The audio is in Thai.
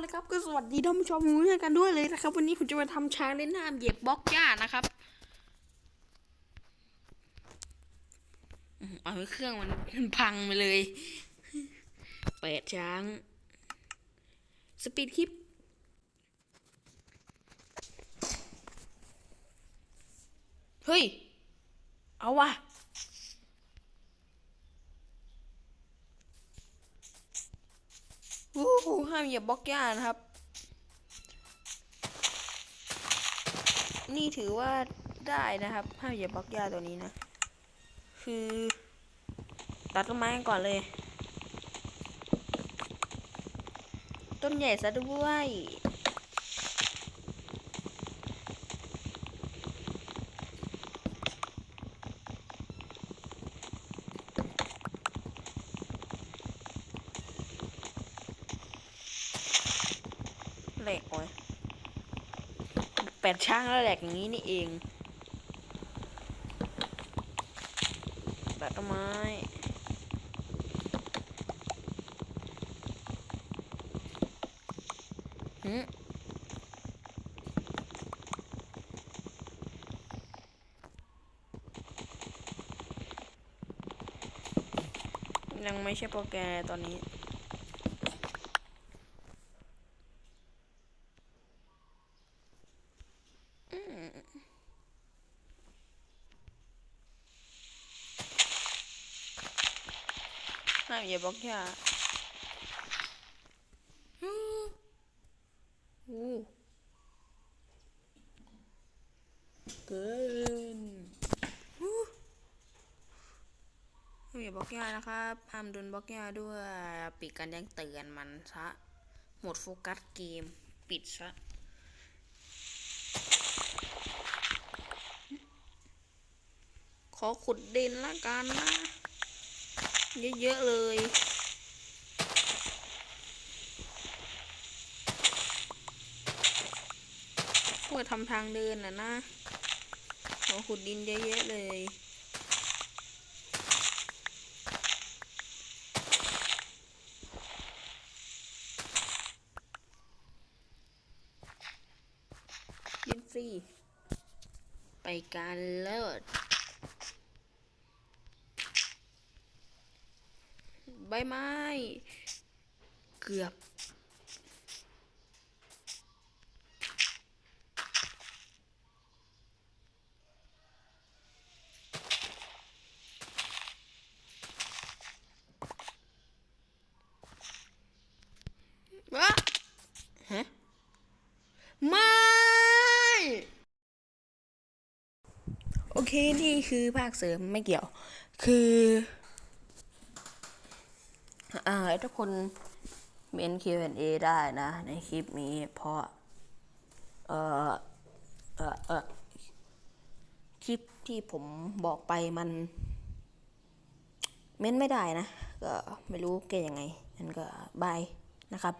เลยครับก็สวัสดีท่านผู้ชมทุกท่านกันด้วยเลยนะครับ วันนี้ผมจะมาทำชาเลนจ์ห้ามเหยียบบล็อกหญ้านะครับเอาเครื่องมันมันพังไปเลยเปิดช้าง สปีดคลิปเฮ้ย เอาว่ะ วู้ฮู้ห้ามเหยียบบล็อกหญ้านะครับ นี่ถือว่าได้นะครับ ห้ามเหยียบบล็อกหญ้าตัวนี้นะ คือ ตัดต้นไม้กันก่อนเลย ต้นใหญ่ซะด้วย แหลกโอ้ยแปดช่างแล้วแหลกอย่างนี้นี่เองตัดต้นไม้หืมยังไม่ใช่โปรแกรมตอนนี้ ห้ามอย่าบล็อกยาฮู้ฮู้เกินฮู้ห้ามอย่าบล็อกยานะครับห้ามโดนบล็อกยาด้วย ปิดการแจ้งเตือนมันซะ หมดโฟกัสเกม ปิดซะขอขุดดินละกันนะ เยอะๆเลย เพื่อทำทางเดินน่ะนะขอขุดดินเยอะๆเลยดินฟรี ไปการเลิศ ใบไม้ เกือบ วะฮะ ไม่ โอเค นี่คือภาคเสริมไม่เกี่ยว คือ อ่าทุกคนเมน Q&A ได้นะ ในคลิปนี้เพราะ เออเออเออคลิปที่ผมบอกไปมัน เม้นไม่ได้นะ ก็ไม่รู้เกยังไงงั้นก็บายนะครับ